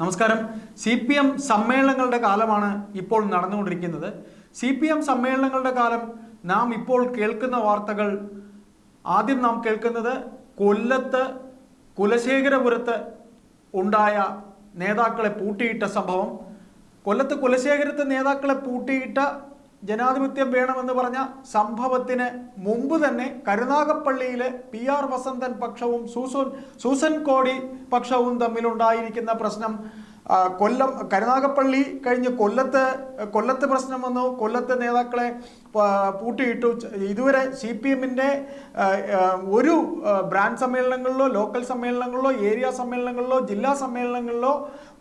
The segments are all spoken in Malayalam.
നമസ്കാരം. സി പി എം സമ്മേളനങ്ങളുടെ കാലമാണ് ഇപ്പോൾ നടന്നുകൊണ്ടിരിക്കുന്നത്. സി പി എം സമ്മേളനങ്ങളുടെ കാലം നാം ഇപ്പോൾ കേൾക്കുന്ന വാർത്തകൾ ആദ്യം നാം കേൾക്കുന്നത് കൊല്ലത്ത് കുലശേഖരപുരത്ത് ഉണ്ടായ നേതാക്കളെ പൂട്ടിയിട്ട സംഭവം. കൊല്ലത്ത് കുലശേഖരത്ത് നേതാക്കളെ പൂട്ടിയിട്ട ജനാധിപത്യം വേണമെന്ന് പറഞ്ഞ സംഭവത്തിന് മുമ്പ് തന്നെ കരുനാഗപ്പള്ളിയിലെ പി ആർ വസന്തൻ പക്ഷവും സൂസൻ സൂസൻ കോടി പക്ഷവും തമ്മിലുണ്ടായിരിക്കുന്ന പ്രശ്നം കൊല്ലം കരുനാഗപ്പള്ളി കഴിഞ്ഞ് കൊല്ലത്ത് കൊല്ലത്ത് പ്രശ്നം വന്നു. കൊല്ലത്ത് നേതാക്കളെ പൂട്ടിയിട്ടു ഇതുവരെ സി പി എമ്മിന്റെ ഒരു ബ്രാൻഡ് സമ്മേളനങ്ങളിലോ ലോക്കൽ സമ്മേളനങ്ങളിലോ ഏരിയ സമ്മേളനങ്ങളിലോ ജില്ലാ സമ്മേളനങ്ങളിലോ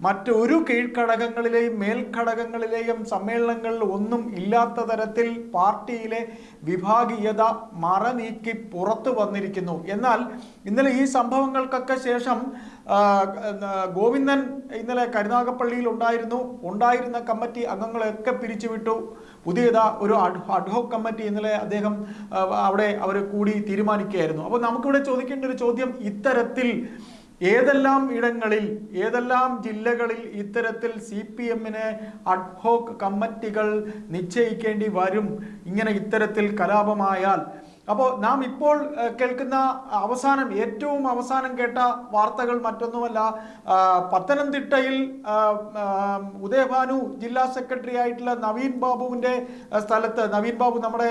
മറ്റൊരു കീഴ്ഘടകങ്ങളിലെയും മേൽഘടകങ്ങളിലെയും സമ്മേളനങ്ങളിൽ ഒന്നും ഇല്ലാത്ത തരത്തിൽ പാർട്ടിയിലെ വിഭാഗീയത മറനീക്കി പുറത്തു വന്നിരിക്കുന്നു. എന്നാൽ ഇന്നലെ ഈ സംഭവങ്ങൾക്കൊക്കെ ശേഷം ഗോവിന്ദൻ ഇന്നലെ കരുനാഗപ്പള്ളിയിൽ ഉണ്ടായിരുന്നു. ഉണ്ടായിരുന്ന കമ്മിറ്റി അംഗങ്ങളെയൊക്കെ പിരിച്ചുവിട്ടു. പുതിയതാ ഒരു അഡ്ഹോക് കമ്മിറ്റി ഇന്നലെ അദ്ദേഹം അവിടെ അവർ കൂടി തീരുമാനിക്കുകയായിരുന്നു. അപ്പോൾ നമുക്കിവിടെ ചോദിക്കേണ്ട ഒരു ചോദ്യം ഇത്തരത്തിൽ ഏതെല്ലാം ഇടങ്ങളിൽ ഏതെല്ലാം ജില്ലകളിൽ ഇത്തരത്തിൽ സി പി എമ്മിന് അഡ്ഹോക് കമ്മിറ്റികൾ നിശ്ചയിക്കേണ്ടി വരും? ഇങ്ങനെ ഇത്തരത്തിൽ കലാപമായാൽ അപ്പോൾ നാം ഇപ്പോൾ കേൾക്കുന്ന അവസാനം ഏറ്റവും അവസാനം കേട്ട വാർത്തകൾ മറ്റൊന്നുമല്ല പത്തനംതിട്ടയിൽ ഉദയഭാനു ജില്ലാ സെക്രട്ടറി ആയിട്ടുള്ള നവീൻ ബാബുവിന്റെ സ്ഥലത്ത് നവീൻ ബാബു നമ്മുടെ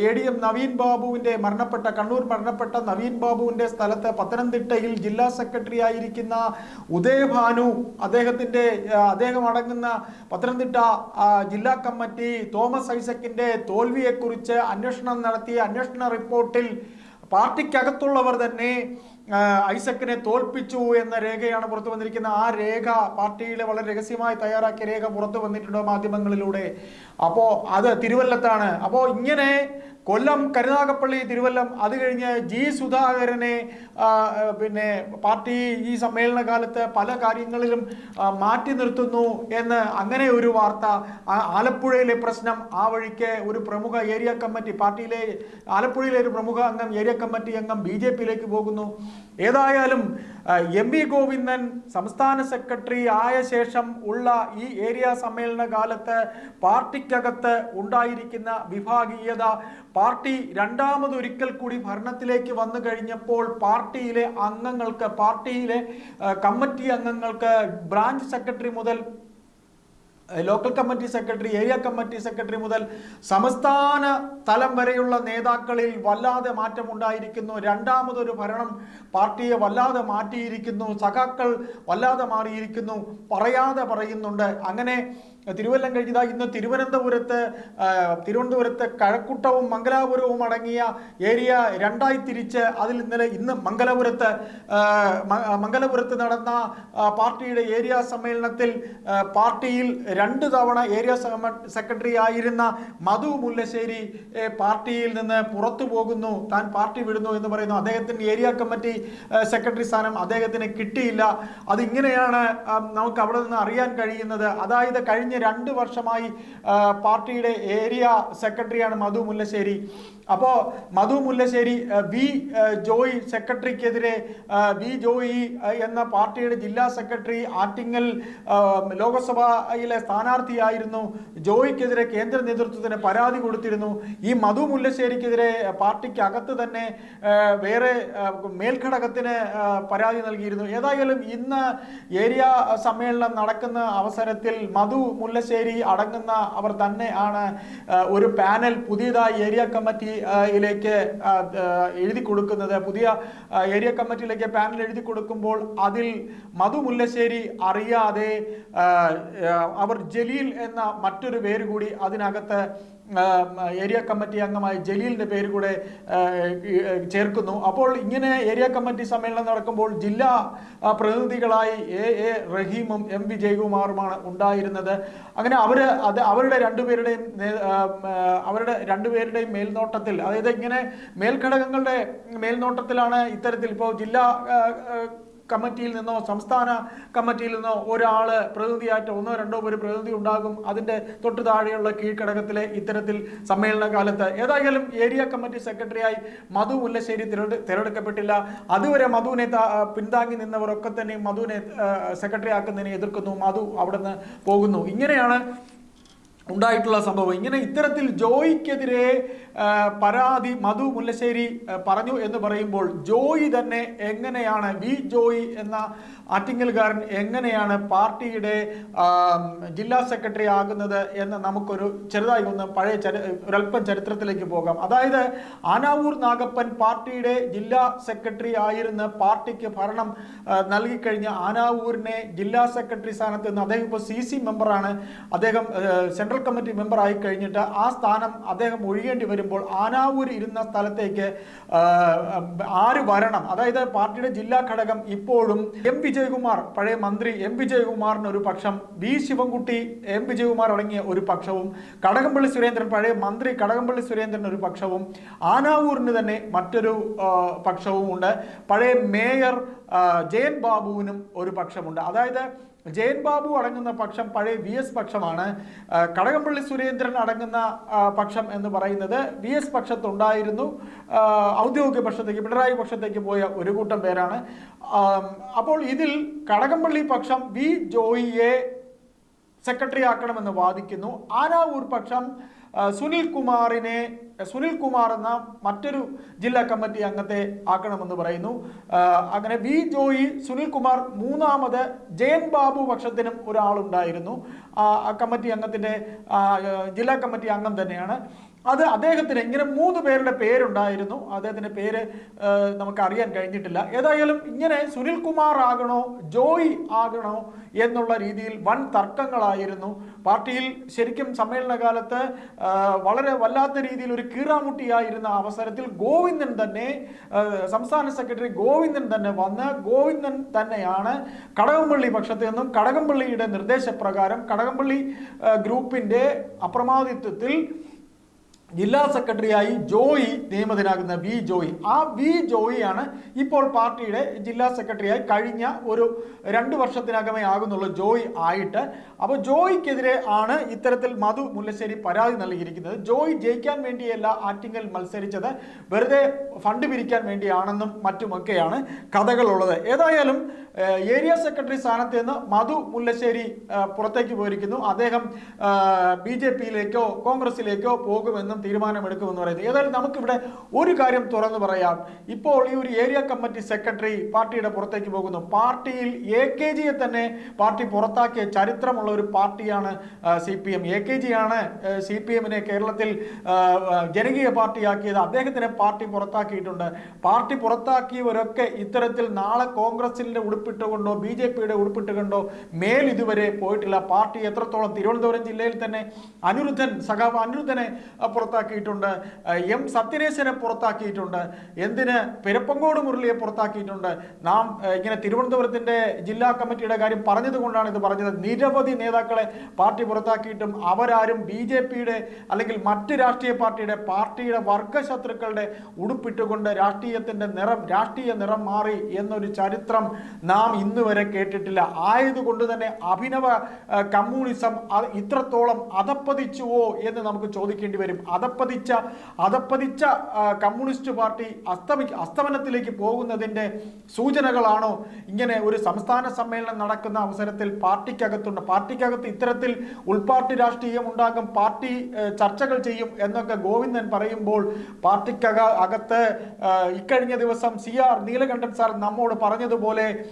എ ഡി എം നവീൻ ബാബുവിന്റെ മരണപ്പെട്ട കണ്ണൂർ മരണപ്പെട്ട നവീൻ ബാബുവിന്റെ സ്ഥലത്ത് പത്തനംതിട്ടയിൽ ജില്ലാ സെക്രട്ടറി ആയിരിക്കുന്ന ഉദയഭാനു അദ്ദേഹത്തിന്റെ അദ്ദേഹം അടങ്ങുന്ന പത്തനംതിട്ട ജില്ലാ കമ്മിറ്റി തോമസ് ഐസക്കിന്റെ തോൽവിയെക്കുറിച്ച് അന്വേഷണം നടത്തി അന്വേഷണ റിപ്പോർട്ടിൽ പാർട്ടിക്കകത്തുള്ളവർ തന്നെ ഐസക്കിനെ തോൽപ്പിച്ചു എന്ന രേഖയാണ് പുറത്തു വന്നിരിക്കുന്നത്. ആ രേഖ പാർട്ടിയിലെ വളരെ രഹസ്യമായി തയ്യാറാക്കിയ രേഖ പുറത്തു വന്നിട്ടുണ്ട് മാധ്യമങ്ങളിലൂടെ? അപ്പോൾ അത് തിരുവല്ലത്താണ്. അപ്പോൾ ഇങ്ങനെ കൊല്ലം കരുനാഗപ്പള്ളി തിരുവല്ലം അത് കഴിഞ്ഞ് ജി സുധാകരനെ പിന്നെ പാർട്ടി ഈ സമ്മേളന കാലത്ത് പല കാര്യങ്ങളിലും മാറ്റി നിർത്തുന്നു എന്ന് അങ്ങനെ ഒരു വാർത്ത ആലപ്പുഴയിലെ പ്രശ്നം ആ വഴിക്ക് ഒരു പ്രമുഖ ഏരിയ കമ്മിറ്റി പാർട്ടിയിലെ ആലപ്പുഴയിലെ ഒരു പ്രമുഖ അംഗം ഏരിയ കമ്മിറ്റി അംഗം ബി ജെ പിയിലേക്ക് പോകുന്നു. ഏതായാലും എം വി ഗോവിന്ദൻ സംസ്ഥാന സെക്രട്ടറി ആയ ശേഷം ഉള്ള ഈ ഏരിയ സമ്മേളന കാലത്ത് പാർട്ടിക്കകത്ത് ഉണ്ടായിരിക്കുന്ന വിഭാഗീയത പാർട്ടി രണ്ടാമതൊരിക്കൽ കൂടി ഭരണത്തിലേക്ക് വന്നു കഴിഞ്ഞപ്പോൾ പാർട്ടിയിലെ അംഗങ്ങൾക്ക് പാർട്ടിയിലെ കമ്മിറ്റി അംഗങ്ങൾക്ക് ബ്രാഞ്ച് സെക്രട്ടറി മുതൽ local committee secretary area committee secretary മുതൽ സംസ്ഥാന തലം വരെയുള്ള നേതാക്കളിൽ വല്ലാതെ മാറ്റമുണ്ടായിരിക്കുന്നു. രണ്ടാമതൊരു ഭരണം പാർട്ടിയെ വല്ലാതെ മാറ്റിയിരിക്കുന്നു. സഖാക്കൾ വല്ലാതെ മാറിയിരിക്കുന്നു. പറയാതെ പറയുന്നുണ്ട്. അങ്ങനെ തിരുവല്ലം കഴിഞ്ഞതാ ഇന്ന് തിരുവനന്തപുരത്ത് തിരുവനന്തപുരത്ത് കഴക്കൂട്ടവും മംഗലാപുരവും അടങ്ങിയ ഏരിയ രണ്ടായി തിരിച്ച് അതിൽ ഇന്നലെ ഇന്ന് മംഗലപുരത്ത് മംഗലപുരത്ത് നടന്ന പാർട്ടിയുടെ ഏരിയ സമ്മേളനത്തിൽ പാർട്ടിയിൽ രണ്ട് തവണ ഏരിയ സെക്രട്ടറി ആയിരുന്ന മധു മുല്ലശ്ശേരി പാർട്ടിയിൽ നിന്ന് പുറത്തു പോകുന്നു താൻ പാർട്ടി വിടുന്നു എന്ന് പറയുന്നു. അദ്ദേഹത്തിന്റെ ഏരിയ കമ്മിറ്റി സെക്രട്ടറി സ്ഥാനം അദ്ദേഹത്തിന് കിട്ടിയില്ല. അതിങ്ങനെയാണ് നമുക്ക് അവിടെ നിന്ന് അറിയാൻ കഴിയുന്നത്. അതായത് കഴിഞ്ഞ രണ്ട് വർഷമായി പാർട്ടിയുടെ ഏരിയ സെക്രട്ടറിയാണ് മധു മുല്ലശ്ശേരി. അപ്പോൾ മധു മുല്ലശ്ശേരി വി ജോയി സെക്രട്ടറിക്കെതിരെ വി ജോയി എന്ന പാർട്ടിയുടെ ജില്ലാ സെക്രട്ടറി ആറ്റിങ്ങൽ ലോക്സഭയിലെ സ്ഥാനാർത്ഥിയായിരുന്നു. ജോയിക്കെതിരെ കേന്ദ്ര നേതൃത്വത്തിന് പരാതി കൊടുത്തിരുന്നു. ഈ മധു മുല്ലശ്ശേരിക്കെതിരെ പാർട്ടിക്ക് അകത്ത് തന്നെ വേറെ മേൽഘടകത്തിന് പരാതി നൽകിയിരുന്നു. ഏതായാലും ഇന്ന് ഏരിയ സമ്മേളനം നടക്കുന്ന അവസരത്തിൽ മധു മുല്ലശ്ശേരി അടങ്ങുന്ന അവർ തന്നെ ആണ് ഒരു പാനൽ പുതിയതായി ഏരിയ കമ്മിറ്റിയിലേക്ക് എഴുതി കൊടുക്കുന്നത്. പുതിയ ഏരിയ കമ്മിറ്റിയിലേക്ക് പാനൽ എഴുതി കൊടുക്കുമ്പോൾ അതിൽ മധു മുല്ലശ്ശേരി അറിയാതെ അവർ ജലീൽ എന്ന മറ്റൊരു പേര് കൂടി അതിനകത്ത് ഏരിയ കമ്മിറ്റി അംഗമായ ജലീലിന്റെ പേര് കൂടെ ചേർക്കുന്നു. അപ്പോൾ ഇങ്ങനെ ഏരിയ കമ്മിറ്റി സമ്മേളനം നടക്കുമ്പോൾ ജില്ലാ പ്രതിനിധികളായി എ എ റഹീമും എം വി ജയകുമാറുമാണ് ഉണ്ടായിരുന്നത്. അങ്ങനെ അവർ അത് അവരുടെ രണ്ടുപേരുടെയും അവരുടെ രണ്ടുപേരുടെയും മേൽനോട്ടത്തിൽ അതായത് ഇങ്ങനെ മേൽഘടകങ്ങളുടെ മേൽനോട്ടത്തിലാണ് ഇത്തരത്തിൽ ഇപ്പോൾ ജില്ലാ കമ്മിറ്റിയിൽ നിന്നോ സംസ്ഥാന കമ്മിറ്റിയിൽ നിന്നോ ഒരാൾ പ്രതിനിധിയായിട്ട് ഒന്നോ രണ്ടോ ഒരു പ്രതിനിധി ഉണ്ടാകും. അതിന്റെ തൊട്ടു താഴെയുള്ള കീഴ്ഘടകത്തിലെ ഇത്തരത്തിൽ സമ്മേളന കാലത്ത് ഏതായാലും ഏരിയ കമ്മിറ്റി സെക്രട്ടറിയായി മധു മുല്ലശ്ശേരി തിരഞ്ഞെടു- തിരഞ്ഞെടുക്കപ്പെട്ടില്ല. അതുവരെ മധുവിനെ പിന്താങ്ങി നിന്നവരൊക്കെ തന്നെ മധുവിനെ സെക്രട്ടറി ആക്കുന്നതിനെ എതിർക്കുന്നു. മധു അവിടുന്ന് പോകുന്നു. ഇങ്ങനെയാണ് ഉണ്ടായിട്ടുള്ള സംഭവം. ഇങ്ങനെ ഇത്തരത്തിൽ ജോയിക്കെതിരെ പരാതി മധു മുല്ലശ്ശേരി പറഞ്ഞു എന്ന് പറയുമ്പോൾ ജോയി തന്നെ എങ്ങനെയാണ് വി ജോയി എന്ന ആറ്റിങ്ങൽകാരൻ എങ്ങനെയാണ് പാർട്ടിയുടെ ജില്ലാ സെക്രട്ടറി ആകുന്നത് എന്ന് നമുക്കൊരു ചെറുതായി ഒന്ന് പഴയ ഒരല്പം ചരിത്രത്തിലേക്ക് പോകാം. അതായത് ആനാവൂർ നാഗപ്പൻ പാർട്ടിയുടെ ജില്ലാ സെക്രട്ടറി ആയിരുന്ന പാർട്ടിക്ക് ഭരണം നൽകിക്കഴിഞ്ഞ ആനാവൂരിനെ ജില്ലാ സെക്രട്ടറി സ്ഥാനത്ത് നിന്ന് അദ്ദേഹം ഇപ്പോൾ സി സി മെമ്പറാണ്. അദ്ദേഹം സെൻട്രൽ കമ്മിറ്റി മെമ്പർ ആയി കഴിഞ്ഞിട്ട് ആ സ്ഥാനം അദ്ദേഹം ഒഴിയേണ്ടി വരുമ്പോൾ ആനാവൂർ ഇരുന്ന സ്ഥലത്തേക്ക് ആര് വരണം? അതായത് പാർട്ടിയുടെ ജില്ലാ ഘടകം ഇപ്പോഴും എം വിജയകുമാർ പഴയ മന്ത്രി എം വിജയകുമാറിന് ഒരു പക്ഷം. വി ശിവൻകുട്ടി എം വിജയകുമാർ അടങ്ങിയ ഒരു പക്ഷവും. കടകംപള്ളി സുരേന്ദ്രൻ പഴയ മന്ത്രി കടകംപള്ളി സുരേന്ദ്രൻ ഒരു പക്ഷവും. ആനാവൂരിന് തന്നെ മറ്റൊരു പക്ഷവും ഉണ്ട് പഴയ മേയർ ജയൻ ബാബുവിനും ഒരു പക്ഷമുണ്ട് അതായത് ജയൻ ബാബു അടങ്ങുന്ന പക്ഷം പഴയ വി എസ് പക്ഷമാണ്. കടകംപള്ളി സുരേന്ദ്രൻ അടങ്ങുന്ന പക്ഷം എന്ന് പറയുന്നത് വി എസ് പക്ഷത്തുണ്ടായിരുന്നു. ഔദ്യോഗിക പക്ഷത്തേക്ക് പിണറായി പക്ഷത്തേക്ക് പോയ ഒരു കൂട്ടം പേരാണ്. അപ്പോൾ ഇതിൽ കടകംപള്ളി പക്ഷം വി ജോയിയെ സെക്രട്ടറി ആക്കണമെന്ന് വാദിക്കുന്നു. ആനാവൂർ പക്ഷം സുനിൽ കുമാറിനെ സുനിൽ കുമാർ എന്ന മറ്റൊരു ജില്ലാ കമ്മിറ്റി അംഗത്തെ ആക്കണമെന്ന് പറയുന്നു. അങ്ങനെ വി ജോയി സുനിൽ കുമാർ മൂന്നാമത് ജയൻ ബാബു പക്ഷത്തിനും ഒരാളുണ്ടായിരുന്നു. ആ കമ്മിറ്റി അംഗത്തിന്റെ ജില്ലാ കമ്മിറ്റി അംഗം തന്നെയാണ്. അത് അദ്ദേഹത്തിന് ഇങ്ങനെ മൂന്ന് പേരുടെ പേരുണ്ടായിരുന്നു. അദ്ദേഹത്തിന്റെ പേര് നമുക്ക് അറിയാൻ കഴിഞ്ഞിട്ടില്ല. ഏതായാലും ഇങ്ങനെ സുനിൽ കുമാർ ആകണോ ജോയ് ആകണോ എന്നുള്ള രീതിയിൽ വൻ തർക്കങ്ങളായിരുന്നു. പാർട്ടിയിൽ ശരിക്കും സമ്മേളന കാലത്ത് വളരെ വല്ലാത്ത രീതിയിൽ ഒരു കീറാമുട്ടിയായിരുന്ന അവസരത്തിൽ ഗോവിന്ദൻ തന്നെ സംസ്ഥാന സെക്രട്ടറി ഗോവിന്ദൻ തന്നെ വന്ന് ഗോവിന്ദൻ തന്നെയാണ് കടകംപള്ളി പക്ഷത്തു നിന്നും കടകംപള്ളിയുടെ നിർദ്ദേശപ്രകാരം കടകംപള്ളി ഗ്രൂപ്പിന്റെ അപ്രമാദിത്വത്തിൽ ജില്ലാ സെക്രട്ടറിയായി ജോയി നിയമിതനാകുന്ന വി ജോയി. ആ വി ജോയിയാണ് ഇപ്പോൾ പാർട്ടിയുടെ ജില്ലാ സെക്രട്ടറിയായി കഴിഞ്ഞ ഒരു രണ്ട് വർഷത്തിനകമേ ആകുന്നുള്ള ജോയി ആയിട്ട്. അപ്പോൾ ജോയിക്കെതിരെ ആണ് ഇത്തരത്തിൽ മധു മുല്ലശ്ശേരി പരാതി നൽകിയിരിക്കുന്നത്. ജോയി ജയിക്കാൻ വേണ്ടിയല്ല ആറ്റിങ്ങൽ മത്സരിച്ചത്. വെറുതെ ഫണ്ട് പിരിക്കാൻ വേണ്ടിയാണെന്നും മറ്റുമൊക്കെയാണ് കഥകളുള്ളത്. ഏതായാലും ഏരിയ സെക്രട്ടറി സ്ഥാനത്ത് നിന്ന് മധു മുല്ലശ്ശേരി പുറത്തേക്ക് പോയിരിക്കുന്നു. അദ്ദേഹം ബി ജെ പിയിലേക്കോ കോൺഗ്രസിലേക്കോ പോകുമെന്നും തീരുമാനമെടുക്കുമെന്ന് പറയുന്നത് ഏതായാലും നമുക്കിവിടെ ഒരു കാര്യം തുറന്നു പറയാം. ഇപ്പോൾ ഈ ഒരു ഏരിയ കമ്മിറ്റി സെക്രട്ടറി പാർട്ടിയുടെ പുറത്തേക്ക് പോകുന്നു. പാർട്ടിയിൽ എ കെ ജിയെ തന്നെ പാർട്ടി പുറത്താക്കിയ ചരിത്രമുള്ള ഒരു പാർട്ടിയാണ് C P M. A K G ആണ് സി പി എമ്മിനെ കേരളത്തിൽ ജനകീയ പാർട്ടിയാക്കിയത്. അദ്ദേഹത്തിനെ പാർട്ടി പുറത്താക്കിയിട്ടുണ്ട്. പാർട്ടി പുറത്താക്കിയവരൊക്കെ ഇത്തരത്തിൽ നാളെ കോൺഗ്രസിന്റെ ഉടുപ്പിട്ടുകൊണ്ടോ ബി ജെ പിയുടെ ഉടുപ്പിട്ടുകൊണ്ടോ മേൽ ഇതുവരെ പോയിട്ടില്ല. പാർട്ടി എത്രത്തോളം തിരുവനന്തപുരം ജില്ലയിൽ തന്നെ അനിരുദ്ധൻ സഖാവ് അനിരുദ്ധനെ പുറത്താക്കിയിട്ടുണ്ട്. എം സത്യനേശനെ പുറത്താക്കിയിട്ടുണ്ട്. എന്തിന് പെരപ്പങ്കോട് മുരളിയെ പുറത്താക്കിയിട്ടുണ്ട്. നാം ഇങ്ങനെ തിരുവനന്തപുരത്തിന്റെ ജില്ലാ കമ്മിറ്റിയുടെ കാര്യം പറഞ്ഞതുകൊണ്ടാണ് ഇത് പറഞ്ഞത്. നിരവധി നേതാക്കളെ പാർട്ടി പുറത്താക്കിയിട്ടും അവരാരും ബി ജെ പിയുടെ അല്ലെങ്കിൽ മറ്റ് രാഷ്ട്രീയ പാർട്ടിയുടെ പാർട്ടിയുടെ വർഗശത്രുക്കളുടെ ഉടുപ്പിട്ടുകൊണ്ട് രാഷ്ട്രീയത്തിന്റെ നിറം രാഷ്ട്രീയ നിറം മാറി എന്നൊരു ചരിത്രം നാം ഇന്ന് വരെ കേട്ടിട്ടില്ല. ആയതുകൊണ്ട് തന്നെ അഭിനവ കമ്മ്യൂണിസം ഇത്രത്തോളം അതപ്പതിച്ചുവോ എന്ന് നമുക്ക് ചോദിക്കേണ്ടി വരും. അതപ്പതിച്ച അതപ്പതിച്ച കമ്മ്യൂണിസ്റ്റ് പാർട്ടി അസ്തമി അസ്തമനത്തിലേക്ക് പോകുന്നതിന്റെ സൂചനകളാണോ? ഇങ്ങനെ ഒരു സംസ്ഥാന സമ്മേളനം നടക്കുന്ന അവസരത്തിൽ പാർട്ടിക്കകത്തുണ്ട്. പാർട്ടിക്കകത്ത് ഇത്തരത്തിൽ ഉൾപാർട്ടി രാഷ്ട്രീയം ഉണ്ടാകും. പാർട്ടി ചർച്ചകൾ ചെയ്യും എന്നൊക്കെ ഗോവിന്ദൻ പറയുമ്പോൾ പാർട്ടിക്കക അകത്ത് ഇക്കഴിഞ്ഞ ദിവസം സി ആർ നീലകണ്ഠൻ സാർ നമ്മോട് പറഞ്ഞതുപോലെ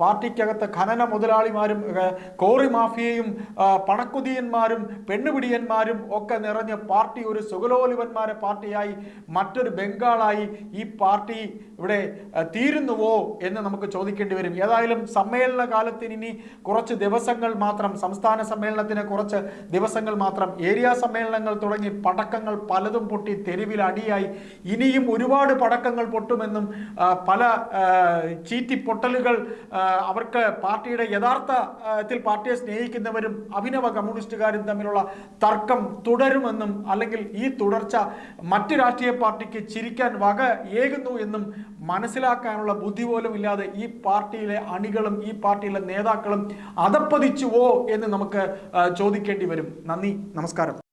പാർട്ടിക്കകത്ത് ഖനന മുതലാളിമാരും കോറി മാഫിയയും പണക്കുതിയന്മാരും പെണ്ണുപിടിയന്മാരും ഒക്കെ നിറഞ്ഞ് പാർട്ടി ഒരു സുഗലോലുവന്മാരെ പാർട്ടിയായി മറ്റൊരു ബംഗാളായി ഈ പാർട്ടി ഇവിടെ തീരുന്നുവോ എന്ന് നമുക്ക് ചോദിക്കേണ്ടി വരും. ഏതായാലും സമ്മേളന കാലത്തിന് ഇനി കുറച്ച് ദിവസങ്ങൾ മാത്രം സംസ്ഥാന സമ്മേളനത്തിന് കുറച്ച് ദിവസങ്ങൾ മാത്രം ഏരിയ സമ്മേളനങ്ങൾ തുടങ്ങി പടക്കങ്ങൾ പലതും പൊട്ടി തെരുവിൽ അടിയായി. ഇനിയും ഒരുപാട് പടക്കങ്ങൾ പൊട്ടുമെന്നും പല ചീറ്റി ചീറ്റിപ്പൊട്ടലുകൾ ആ, അവർക്ക് പാർട്ടിയുടെ യഥാർത്ഥത്തിൽ പാർട്ടിയെ സ്നേഹിക്കുന്നവരും അഭിനവ കമ്മ്യൂണിസ്റ്റുകാരും തമ്മിലുള്ള തർക്കം തുടരുമെന്നും അല്ലെങ്കിൽ ഈ തുടർച്ച മറ്റ് രാഷ്ട്രീയ പാർട്ടിക്ക് ചിരിക്കാൻ വക ഏകുന്നു എന്നും മനസ്സിലാക്കാനുള്ള ബുദ്ധി പോലും ഇല്ലാതെ ഈ പാർട്ടിയിലെ അണികളും ഈ പാർട്ടിയിലെ നേതാക്കളും അതപ്പതിച്ചുവോ എന്ന് നമുക്ക് ചോദിക്കേണ്ടി വരും. നന്ദി നമസ്കാരം.